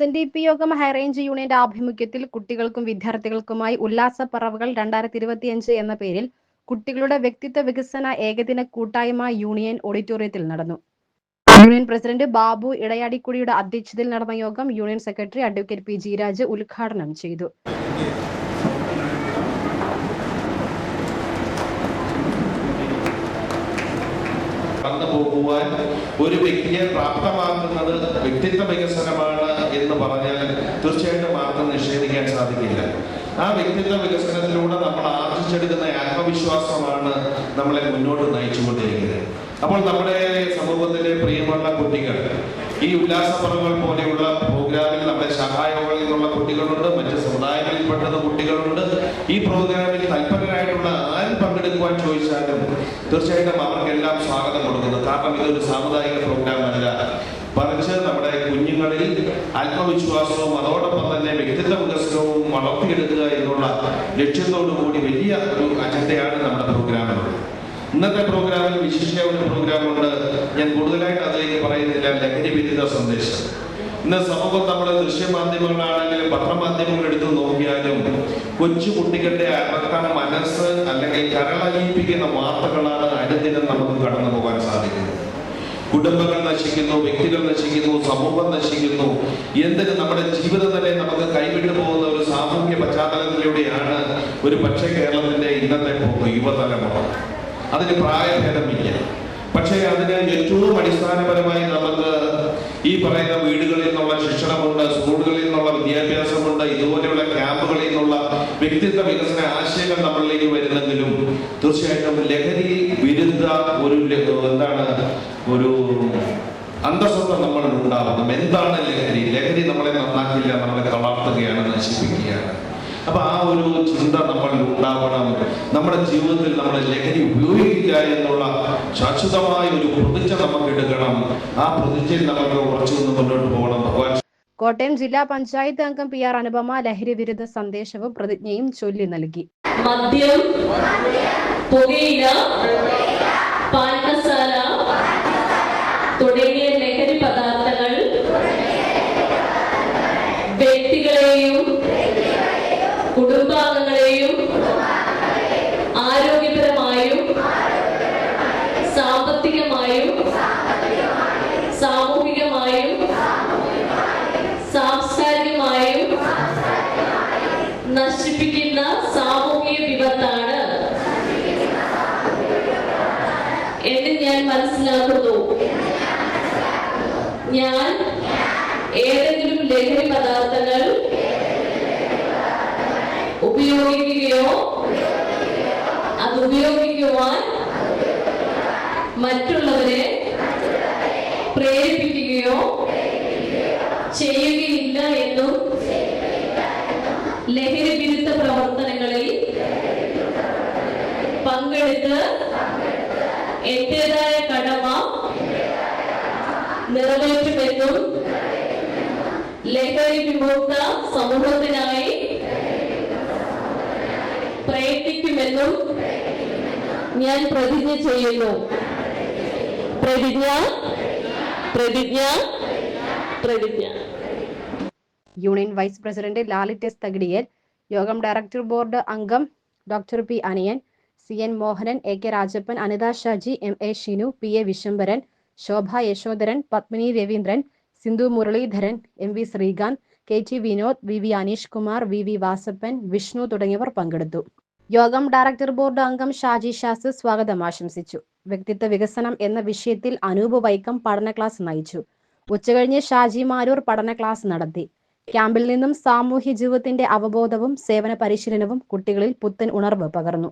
S N D P യോഗം high range യൂണിയന്റെ ആഭിമുഖ്യത്തിൽ കുട്ടികൾക്കും വിദ്യാർത്ഥികൾക്കുമായി ഉല്ലാസ പറവുകൾ രണ്ടായിരത്തി ഇരുപത്തിയഞ്ച് എന്ന പേരിൽ കുട്ടികളുടെ വ്യക്തിത്വ വികസന ഏകദിന കൂട്ടായ്മ യൂണിയൻ ഓഡിറ്റോറിയത്തിൽ നടന്നു. യൂണിയൻ പ്രസിഡന്റ് ബാബു ഇടയാടിക്കുടിയുടെ അധ്യക്ഷതയിൽ നടന്ന യോഗം union secretary advocate P Jiraj ഉദ്ഘാടനം ചെയ്തു. കടന്നു പോകുവാൻ ഒരു വ്യക്തിയെ പ്രാപ്തമാക്കുന്നത് വ്യക്തിത്വ വികസനമാണ് എന്ന് പറഞ്ഞാൽ തീർച്ചയായിട്ടും ആർക്കും നിഷേധിക്കാൻ സാധിക്കില്ല. ആ വ്യക്തിത്വ വികസനത്തിലൂടെ നമ്മൾ ആർജിച്ചെടുക്കുന്ന ആത്മവിശ്വാസമാണ് നമ്മളെ മുന്നോട്ട് നയിച്ചുകൊണ്ടിരിക്കുന്നത്. അപ്പോൾ നമ്മുടെ സമൂഹത്തിലെ പ്രിയമുള്ള കുട്ടികൾ ഈ ഉല്ലാസ പറവുകൾ പോലെയുള്ള പ്രോഗ്രാമിൽ നമ്മുടെ സഹായങ്ങളിൽ നിന്നുള്ള കുട്ടികളുണ്ട് മറ്റ് സമുദായങ്ങളിൽപ്പെട്ടത് കുട്ടികളുണ്ട്. ഈ പ്രോഗ്രാമിൽ ചോദിച്ചാലും തീർച്ചയായിട്ടും അവർക്കെല്ലാം സ്വാഗതം കൊടുക്കുന്നു. കാരണം ഇതൊരു സാമുദായിക പ്രോഗ്രാം അല്ല. മറിച്ച് നമ്മുടെ കുഞ്ഞുങ്ങളിൽ ആത്മവിശ്വാസവും അതോടൊപ്പം തന്നെ വ്യക്തിത്വ വികസനവും വളർത്തിയെടുക്കുക എന്നുള്ള ലക്ഷ്യത്തോടു കൂടി വലിയ ഒരു അജണ്ടയാണ് നമ്മുടെ പ്രോഗ്രാമിലുള്ളത് ഇന്നത്തെ പ്രോഗ്രാമിൽ വിശിഷ്ട ഒരു പ്രോഗ്രാമുണ്ട് ഞാൻ കൂടുതലായിട്ട് അതിലേക്ക് പറയുന്നില്ല. ലഹരി വിരുദ്ധ സന്ദേശം. ഇന്ന് സമൂഹം നമ്മുടെ ദൃശ്യമാധ്യമങ്ങളാണെങ്കിലും പത്രമാധ്യമങ്ങൾ എടുത്തു നോക്കിയാലും കൊച്ചു കുട്ടികളുടെ മനസ്സ് അല്ലെങ്കിൽ കരളലിയിപ്പിക്കുന്ന വാർത്തകളാണ് അനുദിനം നമുക്ക് കടന്നു പോകാൻ സാധിക്കുന്നത്. കുടുംബങ്ങൾ നശിക്കുന്നു വ്യക്തികൾ നശിക്കുന്നു സമൂഹം നശിക്കുന്നു. എന്തിന് നമ്മുടെ ജീവിതം തന്നെ നമുക്ക് കൈവിട്ടു പോകുന്ന ഒരു സാമൂഹ്യ പശ്ചാത്തലത്തിലൂടെയാണ് ഒരു പക്ഷേ കേരളത്തിന്റെ ഇന്നത്തെ യുവതലമുറ. അതിന് പ്രായഭേദമില്ല. പക്ഷേ അതിന് ഏറ്റവും അടിസ്ഥാനപരമായി നമുക്ക് ഈ പറയുന്ന വീടുകളിൽ നിന്നുള്ള ശിക്ഷണമുണ്ട് സ്കൂളുകളിൽ നിന്നുള്ള വിദ്യാഭ്യാസമുണ്ട് ഇതുപോലെയുള്ള ക്യാമ്പുകളിൽ നിന്നുള്ള വ്യക്തിത്വ വികസന ആശയങ്ങൾ നമ്മളിലേക്ക് വരുന്നെങ്കിലും തീർച്ചയായിട്ടും ലഹരി വിരുദ്ധ ഒരു എന്താണ് ഒരു അന്തസ്സത്ത നമ്മളിൽ ഉണ്ടാകുന്നു എന്താണ് ലഹരി? ലഹരി നമ്മളെ നന്നാക്കില്ല നമ്മളെ തളർത്തുകയാണ് നശിപ്പിക്കുകയാണ്. അപ്പൊ ആ ഒരു ചിന്ത നമ്മൾ ഉണ്ടാവണം. നമ്മുടെ ജീവിതത്തിൽ നമ്മൾ ലഹരി ഉപയോഗിക്കുക എന്നുള്ള ശാശ്വതമായ ഒരു പ്രതിജ്ഞ നമുക്ക് എടുക്കണം. ആ പ്രതിജ്ഞയിൽ നമുക്ക് ഉറച്ചു നിന്ന് മുന്നോട്ട് പോകണം. ഭഗവാൻ കോട്ടയം ജില്ലാ പഞ്ചായത്ത് അംഗം പി ആർ അനുപമ ലഹരി വിരുദ്ധ സന്ദേശവും പ്രതിജ്ഞയും ചൊല്ലി നൽകി. മദ്യം പുകയില പാനസാല തുടങ്ങിയ നശിപ്പിക്കുന്ന സാമൂഹിക വിപത്താണ്. എന്ന് ഞാൻ മനസ്സിലാക്കുന്നു. ഞാൻ ഏതെങ്കിലും ലഹരി പദാർത്ഥങ്ങൾ ഉപയോഗിക്കുകയോ അത് ഉപയോഗിക്കുവാൻ മറ്റുള്ളവരെ പ്രേരിപ്പിക്കുകയോ ചെയ്യുകയില്ല എന്നും ലഹരി വിരുദ്ധ പ്രവർത്തനങ്ങളിൽ പങ്കെടുത്ത് എന്റേതായ കടമ നിറവേറ്റുമെന്നും ലഹരി വിമുക്ത സമൂഹത്തിനായി പ്രയത്നിക്കുമെന്നും ഞാൻ പ്രതിജ്ഞ ചെയ്യുന്നു. പ്രതിജ്ഞ? പ്രതിജ്ഞ? പ്രതിജ്ഞ union vice president Lalit S Thakidiyil യോഗം ഡയറക്ടർ ബോർഡ് അംഗം doctor P Aniyan C N Mohanan A K Rajappan Anitha Shaji M A Shinu P A Vishambharan Shobha Yashodharan Padmini Raveendran Sindhu Muraleedharan M V Sreekanth K T Vinod V V Aneesh Kumar V V Vasappan Vishnu തുടങ്ങിയവർ പങ്കെടുത്തു. യോഗം director board അംഗം ഷാജി ഷാസ് സ്വാഗതം ആശംസിച്ചു. വ്യക്തിത്വ വികസനം എന്ന വിഷയത്തിൽ അനൂപ് വൈക്കം പഠന ക്ലാസ് നയിച്ചു. ഉച്ചകഴിഞ്ഞ് ഷാജി മാരൂർ പഠന ക്ലാസ് നടത്തി. ക്യാമ്പിൽ നിന്നും സാമൂഹ്യ ജീവിതത്തിന്റെ അവബോധവും സേവന പരിശീലനവും കുട്ടികളിൽ പുത്തൻ ഉണർവ് പകർന്നു.